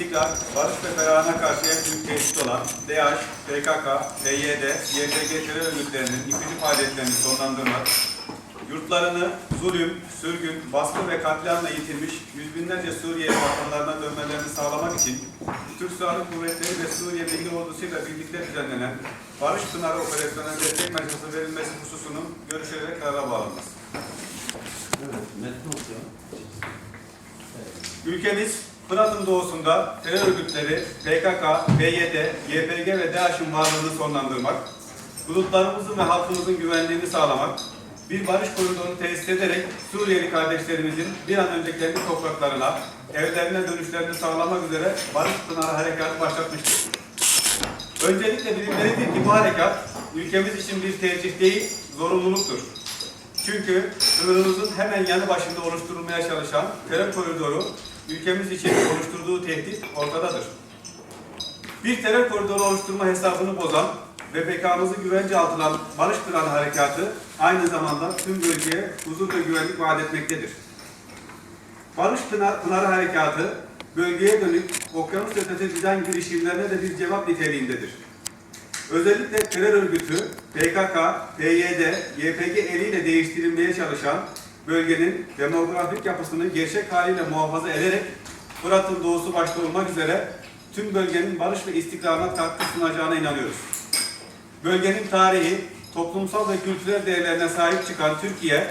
barış ve ferahına karşı en büyük tehdit olan DAEŞ, PKK, PYD, YPG terör örgütlerinin ipucu faaliyetlerini sonlandırmak, yurtlarını zulüm, sürgün, baskı ve katliamla yitirmiş yüz binlerce Suriyeli vatanlarına dönmelerini sağlamak için Türk Silahlı Kuvvetleri ve Suriye Milli Ordusu'yla birlikte düzenlenen Barış Pınarı Operasyonuna destek mesajı verilmesi hususunun görüşülerek karara bağlanması. Evet. Ülkemiz Fırat'ın doğusunda terör örgütleri PKK, PYD, YPG ve DAEŞ'in varlığını sonlandırmak, bulutlarımızın ve halkımızın güvenliğini sağlamak, bir barış koridorunu tesis ederek Suriyeli kardeşlerimizin bir an önce kendi topraklarına, evlerine dönüşlerini sağlamak üzere Barış Pınarı Harekatı başlatmıştır. Öncelikle bilinmelidir ki bu harekat ülkemiz için bir tercih değil, zorunluluktur. Çünkü sınırımızın hemen yanı başında oluşturulmaya çalışan terör koridoru ülkemiz için oluşturduğu tehdit ortadadır. Bir terör koridoru oluşturma hesabını bozan ve BK'mızı güvence altına Barış Pınarı Harekatı aynı zamanda tüm bölgeye huzur ve güvenlik vaat etmektedir. Barış Pınar, Pınarı Harekatı bölgeye dönük okyanus ötesi dizayn girişimlerine de bir cevap niteliğindedir. Özellikle terör örgütü PKK, PYD, YPG eliyle değiştirilmeye çalışan bölgenin demografik yapısını gerçek haliyle muhafaza ederek Fırat'ın doğusu başta olmak üzere tüm bölgenin barış ve istikrarına katkı sunacağına inanıyoruz. Bölgenin tarihi, toplumsal ve kültürel değerlerine sahip çıkan Türkiye,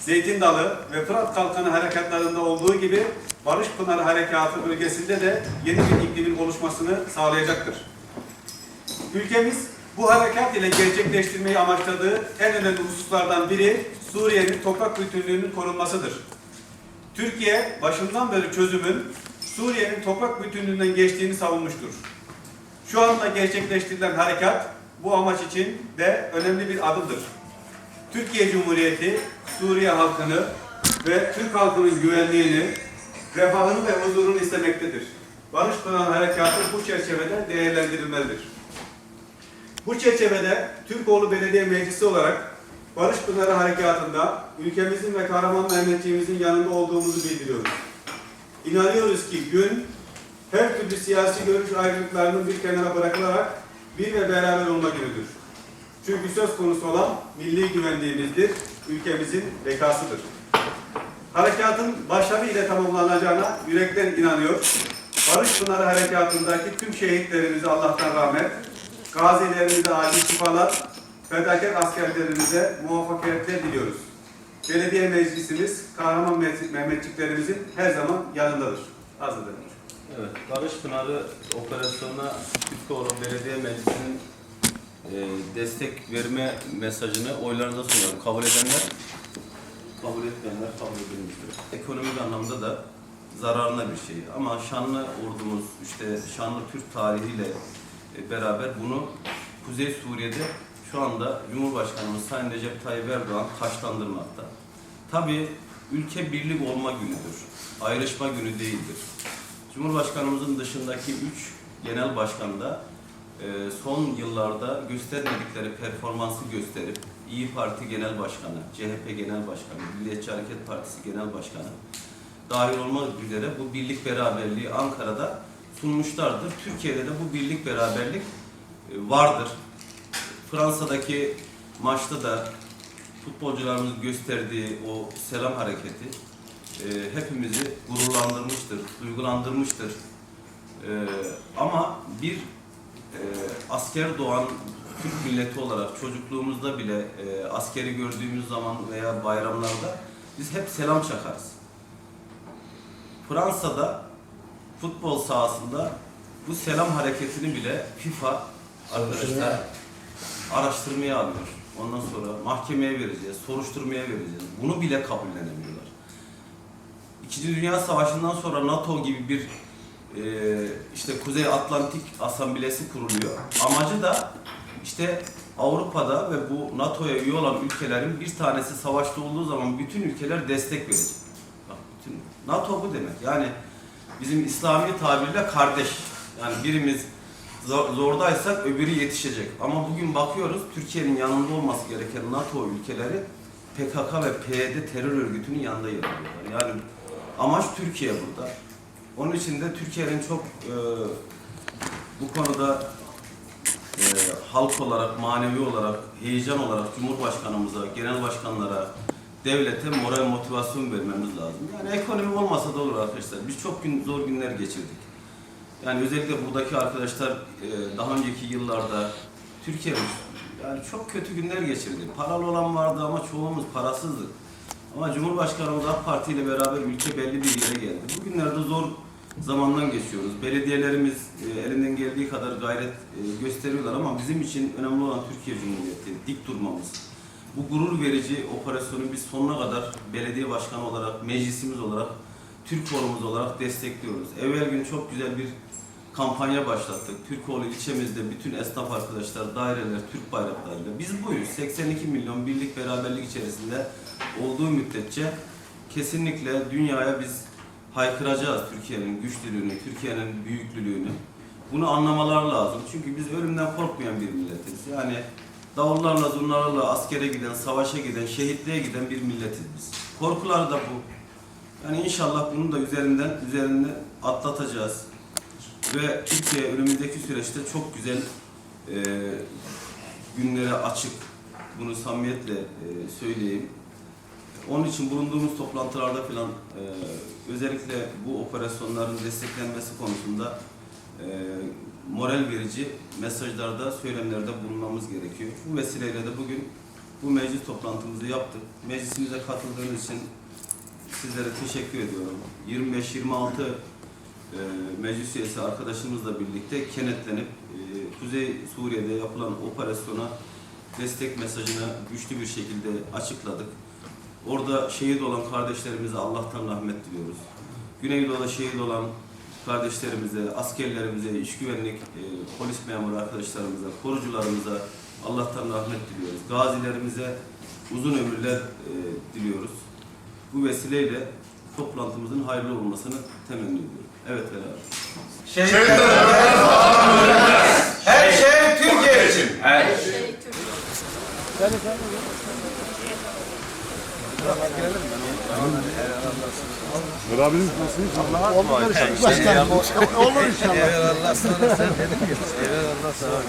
Zeytin Dalı ve Fırat Kalkanı harekatlarında olduğu gibi Barış Pınarı Harekatı bölgesinde de yeni bir iklimin oluşmasını sağlayacaktır. Ülkemiz bu harekat ile gerçekleştirmeyi amaçladığı en önemli hususlardan biri Suriye'nin toprak bütünlüğünün korunmasıdır. Türkiye başından beri çözümün Suriye'nin toprak bütünlüğünden geçtiğini savunmuştur. Şu anda gerçekleştirilen harekat bu amaç için de önemli bir adımdır. Türkiye Cumhuriyeti Suriye halkını ve Türk halkının güvenliğini, refahını ve huzurunu istemektedir. Barış Pınar Harekatı bu çerçevede değerlendirilmelidir. Bu çerçevede Türkoğlu Belediye Meclisi olarak Barış Pınarı Harekatı'nda ülkemizin ve kahraman Mehmetçiğimizin yanında olduğumuzu bildiriyoruz. İnanıyoruz ki gün her türlü siyasi görüş ayrılıklarının bir kenara bırakılarak bir ve beraber olma günüdür. Çünkü söz konusu olan milli güvenliğimizdir, ülkemizin bekasıdır. Harekatın başarı ile tamamlanacağına yürekten inanıyor. Barış Pınarı Harekatı'ndaki tüm şehitlerimize Allah'tan rahmet, gazilerimize acil şifalar, fedakar askerlerimize muvaffakiyetler diliyoruz. Belediye meclisimiz, kahraman Mehmet- Mehmetçiklerimizin her zaman yanındadır. Ederim. Evet, Barış Pınarı operasyonuna Türkoğlu Belediye Meclisi'nin e, destek verme mesajını oylarınıza sunuyorum. Kabul edenler, kabul etmeyenler kabul edilmiştir. Ekonomik anlamda da zararına bir şey. Ama şanlı ordumuz, işte şanlı Türk tarihiyle beraber bunu Kuzey Suriye'de şu anda Cumhurbaşkanımız Sayın Recep Tayyip Erdoğan taşlandırmakta. Tabii ülke birlik olma günüdür. Ayrışma günü değildir. Cumhurbaşkanımızın dışındaki üç genel başkan da e, son yıllarda göstermedikleri performansı gösterip İyi Parti Genel Başkanı, CHP Genel Başkanı, Milliyetçi Hareket Partisi Genel Başkanı dahil olmak üzere bu birlik beraberliği Ankara'da sunmuşlardır. Türkiye'de de bu birlik beraberlik e, vardır. Fransa'daki maçta da futbolcularımız gösterdiği o selam hareketi e, hepimizi gururlandırmıştır, duygulandırmıştır. E, ama bir e, asker doğan Türk milleti olarak çocukluğumuzda bile e, askeri gördüğümüz zaman veya bayramlarda biz hep selam çakarız. Fransa'da futbol sahasında bu selam hareketini bile FIFA arkadaşlar araştırmaya alıyor. Ondan sonra mahkemeye vereceğiz, soruşturmaya vereceğiz. Bunu bile kabullenemiyorlar. İkinci Dünya Savaşı'ndan sonra NATO gibi bir e, işte Kuzey Atlantik Asambilesi kuruluyor. Amacı da işte Avrupa'da ve bu NATO'ya üye olan ülkelerin bir tanesi savaşta olduğu zaman bütün ülkeler destek verecek. Bak bütün NATO bu demek. Yani bizim İslami tabirle kardeş. Yani birimiz zor- zordaysak öbürü yetişecek. Ama bugün bakıyoruz Türkiye'nin yanında olması gereken NATO ülkeleri PKK ve PYD terör örgütünün yanında yer alıyorlar. Yani amaç Türkiye burada. Onun için de Türkiye'nin çok e, bu konuda e, halk olarak, manevi olarak, heyecan olarak Cumhurbaşkanımıza, genel başkanlara, devlete moral motivasyon vermemiz lazım. Yani ekonomi olmasa da olur arkadaşlar. Biz çok gün, zor günler geçirdik. Yani özellikle buradaki arkadaşlar e, daha önceki yıllarda Türkiye'miz yani çok kötü günler geçirdi. Paralı olan vardı ama çoğumuz parasızdık. Ama Cumhurbaşkanımız AK Parti ile beraber ülke belli bir yere geldi. Bugünlerde zor zamandan geçiyoruz. Belediyelerimiz e, elinden geldiği kadar gayret e, gösteriyorlar ama bizim için önemli olan Türkiye Cumhuriyeti, dik durmamız. Bu gurur verici operasyonu biz sonuna kadar belediye başkanı olarak, meclisimiz olarak, Türk forumumuz olarak destekliyoruz. Evvel gün çok güzel bir kampanya başlattık. Türkoğlu ilçemizde bütün esnaf arkadaşlar, daireler, Türk bayraklarıyla. Biz buyuz. 82 milyon birlik beraberlik içerisinde olduğu müddetçe kesinlikle dünyaya biz haykıracağız Türkiye'nin güçlülüğünü, Türkiye'nin büyüklülüğünü. Bunu anlamalar lazım. Çünkü biz ölümden korkmayan bir milletiz. Yani davullarla, zurnalarla askere giden, savaşa giden, şehitliğe giden bir milletiz biz. Korkular da bu. Yani inşallah bunun da üzerinden üzerinde atlatacağız. Ve Türkiye önümüzdeki süreçte çok güzel e, günlere açık. Bunu samimiyetle e, söyleyeyim. Onun için bulunduğumuz toplantılarda falan e, özellikle bu operasyonların desteklenmesi konusunda e, moral verici mesajlarda, söylemlerde bulunmamız gerekiyor. Bu vesileyle de bugün bu meclis toplantımızı yaptık. Meclisimize katıldığınız için sizlere teşekkür ediyorum. 25-26 e, meclis üyesi arkadaşımızla birlikte kenetlenip e, Kuzey Suriye'de yapılan operasyona destek mesajını güçlü bir şekilde açıkladık. Orada şehit olan kardeşlerimize Allah'tan rahmet diliyoruz. Güneydoğu'da şehit olan kardeşlerimize, askerlerimize, iş güvenlik, e, polis memuru arkadaşlarımıza, korucularımıza Allah'tan rahmet diliyoruz. Gazilerimize uzun ömürler e, diliyoruz. Bu vesileyle toplantımızın hayırlı olmasını temenni ediyorum. Evet beraber. Her şey Türkiye için. Beraberiz nasıl? Oldu Başkanım. Olur inşallah. Eyvallah sana sen dedim ya. Eyvallah sana.